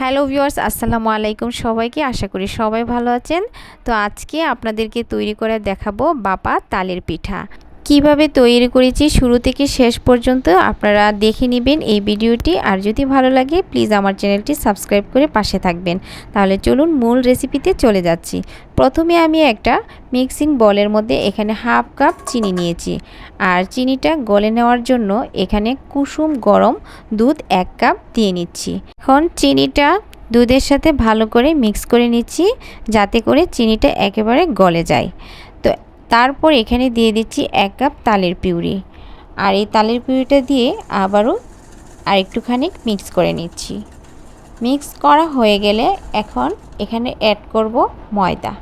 Hello viewers, আসসালামু আলাইকুম সবাইকে। আশা করি সবাই ভালো আছেন। তো আজকে আপনাদেরকে তৈরি করে দেখাবো বাপা তালের পিঠা। কীভাবে তৈরি করেছি শুরু থেকে শেষ পর্যন্ত আপনারা দেখে নেবেন এই ভিডিওটি। আর যদি ভালো লাগে প্লিজ আমার চ্যানেলটি সাবস্ক্রাইব করে পাশে থাকবেন। তাহলে চলুন মূল রেসিপিতে চলে যাচ্ছি। প্রথমে আমি একটা মিক্সিং বলের মধ্যে এখানে হাফ কাপ চিনি নিয়েছি। আর চিনিটা গলে নেওয়ার জন্য এখানে কুসুম গরম দুধ এক কাপ দিয়ে নিচ্ছি। এখন চিনিটা দুধের সাথে ভালো করে মিক্স করে নিচ্ছি, যাতে করে চিনিটা একেবারে গলে যায়। তারপর এখানে দিয়ে দিচ্ছি এক কাপ তালের পিউরি। আর এই তালের পিউরিটা দিয়ে আবারও আর একটুখানি মিক্স করে নিচ্ছি। মিক্স করা হয়ে গেলে এখন এখানে অ্যাড করব ময়দা।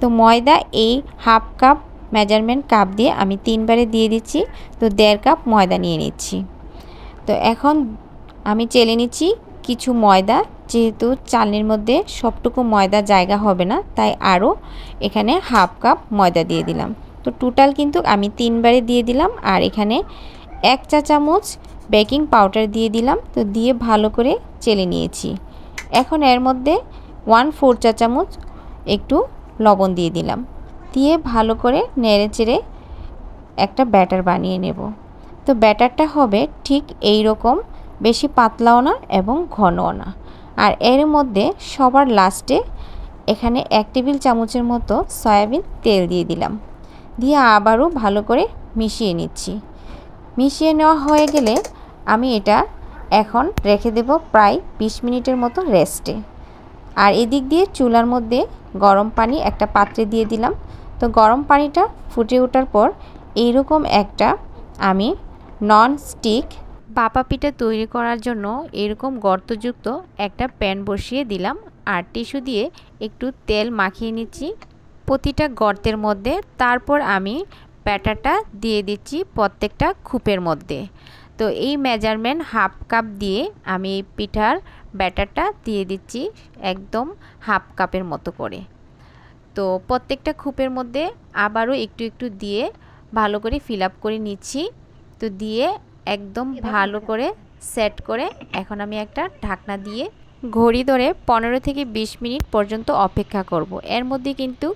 তো ময়দা এই হাফ কাপ মেজারমেন্ট কাপ দিয়ে আমি তিনবারে দিয়ে দিচ্ছি। তো দেড় কাপ ময়দা নিয়ে নিচ্ছি। তো এখন আমি চেলে নিচ্ছি কিছু ময়দা যেহেতু চালনির মধ্যে সবটুকু ময়দা জায়গা হবে না, তাই আরও এখানে হাফ কাপ ময়দা দিয়ে দিলাম। তো টোটাল কিন্তু আমি তিনবারে দিয়ে দিলাম আর এখানে এক চা চামচ বেকিং পাউডার দিয়ে দিলাম। তো দিয়ে ভালো করে চেলে নিয়েছি। এখন এর মধ্যে ওয়ান ফোর চা চামচ একটু লবণ দিয়ে দিলাম। দিয়ে ভালো করে নেড়ে চেড়ে একটা ব্যাটার বানিয়ে নেব। তো ব্যাটারটা হবে ঠিক এই রকম বেশি পাতলাও না এবং ঘনও না। আর এর মধ্যে সবার লাস্টে এখানে এক টেবিল চামচের মতো সয়াবিন তেল দিয়ে দিলাম। দিয়ে আবারও ভালো করে মিশিয়ে নিচ্ছি। মিশিয়ে নেওয়া হয়ে গেলে আমি এটা এখন রেখে দেব প্রায় বিশ মিনিটের মতো রেস্টে। আর এদিক দিয়ে চুলার মধ্যে গরম পানি একটা পাত্রে দিয়ে দিলাম। তো গরম পানিটা ফুটে ওঠার পর এইরকম একটা আমি নন স্টিক বাপা পিঠা তৈরি করার জন্য এরকম গর্তযুক্ত একটা প্যান বসিয়ে দিলাম আর টিস্যু দিয়ে একটু তেল মাখিয়ে নিচ্ছি। প্রতিটা গর্তের মধ্যে তারপর আমি ব্যাটারটা দিয়ে দিচ্ছি প্রত্যেকটা খুপের মধ্যে। তো এই মেজারমেন্ট হাফ কাপ দিয়ে আমি এই পিঠার ব্যাটারটা দিয়ে দিচ্ছি একদম হাফ কাপের মতো করে। তো প্রত্যেকটা খুপের মধ্যে আবারও একটু একটু দিয়ে ভালো করে ফিল আপ করে নিচ্ছি। তো দিয়ে একদম ভালো করে সেট করে এখন আমি একটা ঢাকনা দিয়ে ঘড়ি ধরে পনেরো থেকে বিশ মিনিট পর্যন্ত অপেক্ষা করব। এর মধ্যে কিন্তু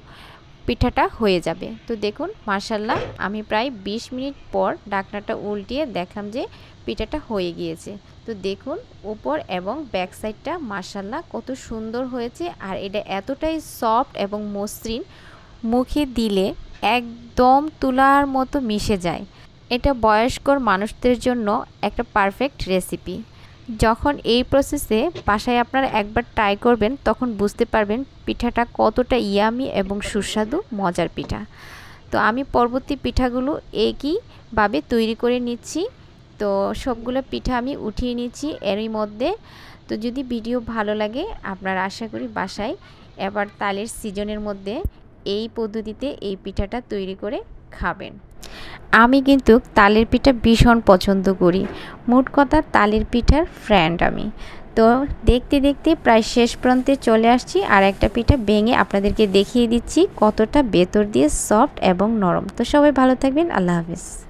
পিঠাটা হয়ে যাবে। তো দেখুন মার্শাল্লাহ আমি প্রায় ২০ মিনিট পর ডাকনাটা উল্টিয়ে দেখলাম যে পিঠাটা হয়ে গিয়েছে। তো দেখুন, উপর এবং ব্যাক সাইডটা মার্শাল্লাহ কত সুন্দর হয়েছে আর এটা এতটাই সফট এবং মসৃণ, মুখে দিলে একদম তুলার মতো মিশে যায়। এটা বয়স্কর মানুষদের জন্য একটা পারফেক্ট রেসিপি যখন এই প্রসেসে বাসায় আপনারা একবার ট্রাই করবেন, তখন বুঝতে পারবেন পিঠাটা কতটা ইয়ামি এবং সুস্বাদু মজার পিঠা। তো আমি পরবর্তী পিঠাগুলো একইভাবে তৈরি করে নিচ্ছি। তো সবগুলো পিঠা আমি উঠিয়ে নিচ্ছি এরই মধ্যে। তো যদি ভিডিও ভালো লাগে, আপনারা আশা করি বাসায় এবার তালের সিজনের মধ্যে এই পদ্ধতিতে এই পিঠাটা তৈরি করে খাবেন। আমি কিন্তু তালের পিঠা ভীষণ পছন্দ করি। মোট কথা তালের পিঠার ফ্রেন্ড আমি। তো দেখতে দেখতে প্রায় শেষ প্রান্তে চলে আসছি আর একটা পিঠা ভেঙে আপনাদেরকে দেখিয়ে দিচ্ছি কতটা ভেতর দিয়ে সফট এবং নরম। তো সবাই ভালো থাকবেন, আল্লাহ হাফিজ।